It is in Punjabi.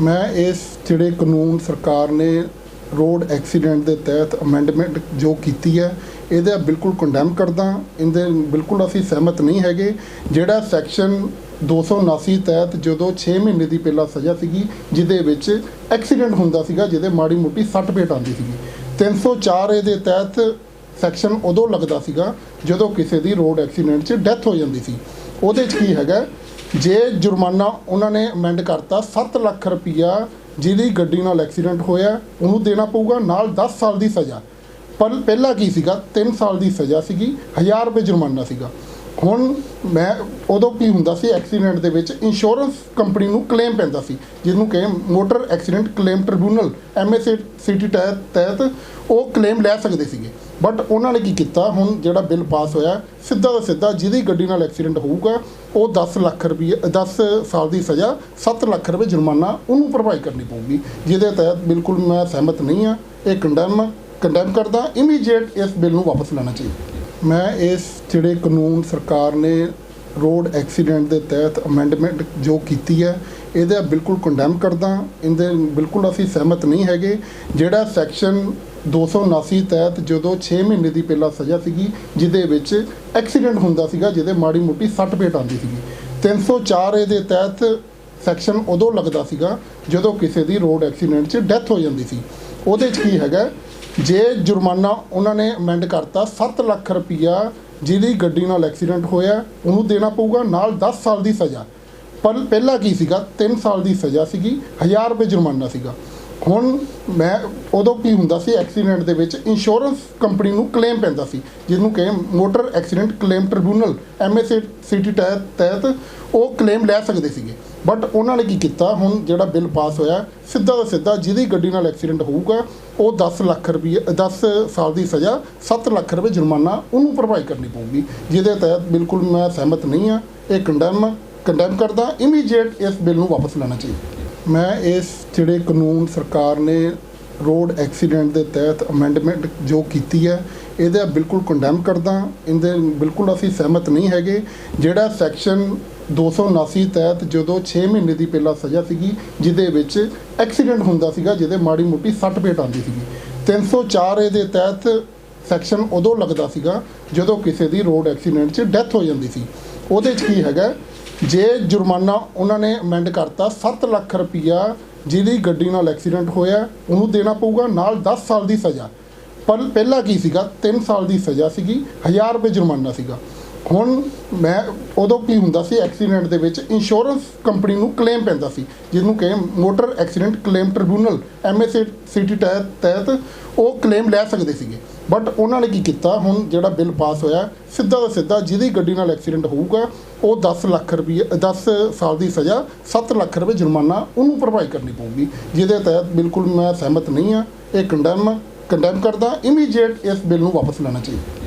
ਮੈਂ ਇਸ ਜਿਹੜੇ ਕਾਨੂੰਨ ਸਰਕਾਰ ਨੇ ਰੋਡ ਐਕਸੀਡੈਂਟ ਦੇ ਤਹਿਤ ਅਮੈਂਡਮੈਂਟ ਜੋ ਕੀਤੀ ਹੈ, ਇਹਦਾ ਬਿਲਕੁਲ ਕੰਡੈਮ ਕਰਦਾ। ਇਹਦੇ ਬਿਲਕੁਲ ਅਸੀਂ ਸਹਿਮਤ ਨਹੀਂ ਹੈਗੇ। ਜਿਹੜਾ ਸੈਕਸ਼ਨ 279 ਤਹਿਤ ਜਦੋਂ 6 ਮਹੀਨੇ ਦੀ ਪਹਿਲਾਂ ਸਜ਼ਾ ਸੀਗੀ, ਜਿਹਦੇ ਵਿੱਚ ਐਕਸੀਡੈਂਟ ਹੁੰਦਾ ਸੀਗਾ, ਜਿਹਦੇ ਮਾੜੀ ਮੋਟੀ ਸੱਟ ਪੇਟ ਆਉਂਦੀ ਸੀਗੀ। 304 ਇਹਦੇ ਤਹਿਤ ਸੈਕਸ਼ਨ ਉਦੋਂ ਲੱਗਦਾ ਸੀਗਾ, ਜਦੋਂ ਕਿਸੇ ਦੀ ਰੋਡ ਐਕਸੀਡੈਂਟ 'ਚ ਡੈਥ ਹੋ ਜਾਂਦੀ ਸੀ। ਉਹਦੇ 'ਚ ਕੀ ਹੈਗਾ ਜੇ ਜੁਰਮਾਨਾ ਉਹਨਾਂ ਨੇ ਅਮੈਂਡ ਕਰਤਾ 7 ਲੱਖ ਰੁਪਈਆ ਜਿਹਦੀ ਗੱਡੀ ਨਾਲ ਐਕਸੀਡੈਂਟ ਹੋਇਆ, ਉਹਨੂੰ ਦੇਣਾ ਪਊਗਾ, ਨਾਲ 10 ਸਾਲ ਦੀ ਸਜ਼ਾ। ਪਰ ਪਹਿਲਾਂ ਕੀ ਸੀਗਾ? 3 ਸਾਲ ਦੀ ਸਜ਼ਾ ਸੀਗੀ 1000 ਰੁਪਏ ਜੁਰਮਾਨਾ ਸੀਗਾ। ਹੁਣ ਮੈਂ ਉਦੋਂ ਕੀ ਹੁੰਦਾ ਸੀ, ਐਕਸੀਡੈਂਟ ਦੇ ਵਿੱਚ ਇੰਸ਼ੋਰੈਂਸ ਕੰਪਨੀ ਨੂੰ ਕਲੇਮ ਪੈਂਦਾ ਸੀ, ਜਿਹਨੂੰ ਕਿ motor accident claim tribunal MSCT ਤਹਿਤ ਤਹਿਤ ਉਹ ਕਲੇਮ ਲੈ ਸਕਦੇ ਸੀਗੇ। ਬਟ ਉਹਨਾਂ ਨੇ ਕੀ ਕੀਤਾ, ਹੁਣ ਜਿਹੜਾ ਬਿੱਲ ਪਾਸ ਹੋਇਆ, ਸਿੱਧਾ ਦਾ ਸਿੱਧਾ ਜਿਹਦੀ ਗੱਡੀ ਨਾਲ ਐਕਸੀਡੈਂਟ ਹੋਊਗਾ, ਉਹ 10 ਲੱਖ ਰੁਪਏ 10 ਸਾਲ ਦੀ ਸਜ਼ਾ 7 ਲੱਖ ਰੁਪਏ ਜੁਰਮਾਨਾ ਉਹਨੂੰ ਭਰਪਾਈ ਕਰਨੀ ਪਊਗੀ, ਜਿਹਦੇ ਤਹਿਤ ਬਿਲਕੁਲ ਮੈਂ ਸਹਿਮਤ ਨਹੀਂ ਆ ਇਹ ਕੰਡੈਮ ਕੰਡੈਮ ਕਰਦਾ ਇਮੀਡੀਏਟ ਇਸ ਬਿੱਲ ਨੂੰ ਵਾਪਸ ਲੈਣਾ ਚਾਹੀਦਾ। ਮੈਂ ਇਸ ਜਿਹੜੇ ਕਾਨੂੰਨ ਸਰਕਾਰ ਨੇ ਰੋਡ ਐਕਸੀਡੈਂਟ ਦੇ ਤਹਿਤ ਅਮੈਂਡਮੈਂਟ ਜੋ ਕੀਤੀ ਹੈ, ਇਹਦਾ ਬਿਲਕੁਲ ਕੰਡੈਮ ਕਰਦਾ, ਇਹਦੇ ਬਿਲਕੁਲ ਅਸੀਂ ਸਹਿਮਤ ਨਹੀਂ ਹੈਗੇ। ਜਿਹੜਾ ਸੈਕਸ਼ਨ 279 ਤਹਿਤ ਜਦੋਂ 6 ਮਹੀਨੇ ਦੀ ਪਹਿਲਾਂ ਸਜ਼ਾ ਸੀਗੀ, ਜਿਹਦੇ ਵਿੱਚ ਐਕਸੀਡੈਂਟ ਹੁੰਦਾ ਸੀਗਾ, ਜਿਹਦੇ ਮਾੜੀ ਮੋਟੀ ਸੱਟ ਪੇਟ ਆਉਂਦੀ ਸੀਗੀ। 304 ਦੇ ਤਹਿਤ ਸੈਕਸ਼ਨ ਉਦੋਂ ਲੱਗਦਾ ਸੀਗਾ, ਜਦੋਂ ਕਿਸੇ ਦੀ ਰੋਡ ਐਕਸੀਡੈਂਟ 'ਚ ਡੈਥ ਹੋ ਜਾਂਦੀ ਸੀ। ਉਹਦੇ 'ਚ ਕੀ ਹੈਗਾ ਜੇ ਜੁਰਮਾਨਾ ਉਹਨਾਂ ਨੇ ਅਮੈਂਡ ਕਰਤਾ 7 ਲੱਖ ਰੁਪਈਆ ਜਿਹਦੀ ਗੱਡੀ ਨਾਲ ਐਕਸੀਡੈਂਟ ਹੋਇਆ, ਉਹਨੂੰ ਦੇਣਾ ਪਊਗਾ, ਨਾਲ 10 ਸਾਲ ਦੀ ਸਜ਼ਾ। ਪਰ ਪਹਿਲਾਂ ਕੀ ਸੀਗਾ? 3 ਸਾਲ ਦੀ ਸਜ਼ਾ ਸੀਗੀ 1000 ਰੁਪਏ ਜੁਰਮਾਨਾ ਸੀਗਾ। ਹੁਣ ਮੈਂ, ਉਦੋਂ ਕੀ ਹੁੰਦਾ ਸੀ ਐਕਸੀਡੈਂਟ ਦੇ ਵਿੱਚ ਇੰਸ਼ੋਰੈਂਸ ਕੰਪਨੀ ਨੂੰ ਕਲੇਮ ਪੈਂਦਾ ਸੀ, ਜਿਹਨੂੰ ਕਿ motor accident claim tribunal MSCT ਤਹਿਤ ਤਹਿਤ ਉਹ ਕਲੇਮ ਲੈ ਸਕਦੇ ਸੀਗੇ। ਬਟ ਉਹਨਾਂ ਨੇ ਕੀ ਕੀਤਾ? ਹੁਣ ਜਿਹੜਾ ਬਿੱਲ ਪਾਸ ਹੋਇਆ, ਸਿੱਧਾ ਦਾ ਸਿੱਧਾ ਜਿਹਦੀ ਗੱਡੀ ਨਾਲ ਐਕਸੀਡੈਂਟ ਹੋਊਗਾ, ਉਹ 10 ਲੱਖ ਰੁਪਏ 10 ਸਾਲ ਦੀ ਸਜ਼ਾ 7 ਲੱਖ ਰੁਪਏ ਜੁਰਮਾਨਾ ਉਹਨੂੰ ਭਰਪਾਈ ਕਰਨੀ ਪਊਗੀ। ਜਿਹਦੇ ਤਹਿਤ ਬਿਲਕੁਲ ਮੈਂ ਸਹਿਮਤ ਨਹੀਂ ਆ ਇਹ ਕੰਡੈਮ ਕੰਡੈਮ ਕਰਦਾ ਇਮੀਡੀਏਟ ਇਸ ਬਿੱਲ ਨੂੰ ਵਾਪਸ ਲੈਣਾ ਚਾਹੀਦਾ। ਮੈਂ ਇਸ ਜਿਹੜੇ ਕਾਨੂੰਨ ਸਰਕਾਰ ਨੇ ਰੋਡ ਐਕਸੀਡੈਂਟ ਦੇ ਤਹਿਤ ਅਮੈਂਡਮੈਂਟ ਜੋ ਕੀਤੀ ਹੈ, ਇਹਦਾ ਬਿਲਕੁਲ ਕੰਡੈਮ ਕਰਦਾ। ਇਹਦੇ ਬਿਲਕੁਲ ਅਸੀਂ ਸਹਿਮਤ ਨਹੀਂ ਹੈਗੇ। ਜਿਹੜਾ ਸੈਕਸ਼ਨ 279 ਤਹਿਤ ਜਦੋਂ 6 ਮਹੀਨੇ ਦੀ ਪਹਿਲਾਂ ਸਜ਼ਾ ਸੀਗੀ, ਜਿਹਦੇ ਵਿੱਚ ਐਕਸੀਡੈਂਟ ਹੁੰਦਾ ਸੀਗਾ, ਜਿਹਦੇ ਮਾੜੀ ਮੋਟੀ ਸੱਟ ਪੇਟ ਆਉਂਦੀ ਸੀਗੀ। 304 ਇਹਦੇ ਤਹਿਤ ਸੈਕਸ਼ਨ ਉਦੋਂ ਲੱਗਦਾ ਸੀਗਾ, ਜਦੋਂ ਕਿਸੇ ਦੀ ਰੋਡ ਐਕਸੀਡੈਂਟ 'ਚ ਡੈਥ ਹੋ ਜਾਂਦੀ ਸੀ। ਉਹਦੇ 'ਚ ਕੀ ਹੈਗਾ, ਜੇ ਜੁਰਮਾਨਾ ਉਹਨਾਂ ਨੇ ਅਮੈਂਡ ਕਰਤਾ 7 ਲੱਖ ਰੁਪਈਆ ਜਿਹਦੀ ਗੱਡੀ ਨਾਲ ਐਕਸੀਡੈਂਟ ਹੋਇਆ, ਉਹਨੂੰ ਦੇਣਾ ਪਊਗਾ, ਨਾਲ 10 ਸਾਲ ਦੀ ਸਜ਼ਾ। ਪਰ ਪਹਿਲਾਂ ਕੀ ਸੀਗਾ 3 ਸਾਲ ਦੀ ਸਜ਼ਾ ਸੀਗੀ 1000 ਰੁਪਏ ਜੁਰਮਾਨਾ ਸੀਗਾ। ਹੁਣ ਮੈਂ ਉਦੋਂ ਕੀ ਹੁੰਦਾ ਸੀ ਐਕਸੀਡੈਂਟ ਦੇ ਵਿੱਚ ਇੰਸ਼ੋਰੈਂਸ ਕੰਪਨੀ ਨੂੰ ਕਲੇਮ ਪੈਂਦਾ ਸੀ, ਜਿਹਨੂੰ ਕਿ motor accident claim tribunal MSCT ਤਹਿਤ ਤਹਿਤ ਉਹ ਕਲੇਮ ਲੈ ਸਕਦੇ ਸੀਗੇ। ਬਟ ਉਹਨਾਂ ਨੇ ਕੀ ਕੀਤਾ, ਹੁਣ ਜਿਹੜਾ ਬਿੱਲ ਪਾਸ ਹੋਇਆ, ਸਿੱਧਾ ਦਾ ਸਿੱਧਾ ਜਿਹਦੀ ਗੱਡੀ ਨਾਲ ਐਕਸੀਡੈਂਟ ਹੋਊਗਾ, ਉਹ 10 ਲੱਖ ਰੁਪਏ 10 ਸਾਲ ਦੀ ਸਜ਼ਾ 7 ਲੱਖ ਰੁਪਏ ਜੁਰਮਾਨਾ ਉਹਨੂੰ ਭਰਪਾਈ ਕਰਨੀ ਪਊਗੀ। ਜਿਹਦੇ ਤਹਿਤ ਬਿਲਕੁਲ ਮੈਂ ਸਹਿਮਤ ਨਹੀਂ ਆ ਇਹ ਕੰਡੈਮ ਕੰਡੈਮ ਕਰਦਾ ਇਮੀਡੀਏਟ ਇਸ ਬਿੱਲ ਨੂੰ ਵਾਪਸ ਲੈਣਾ ਚਾਹੀਦਾ।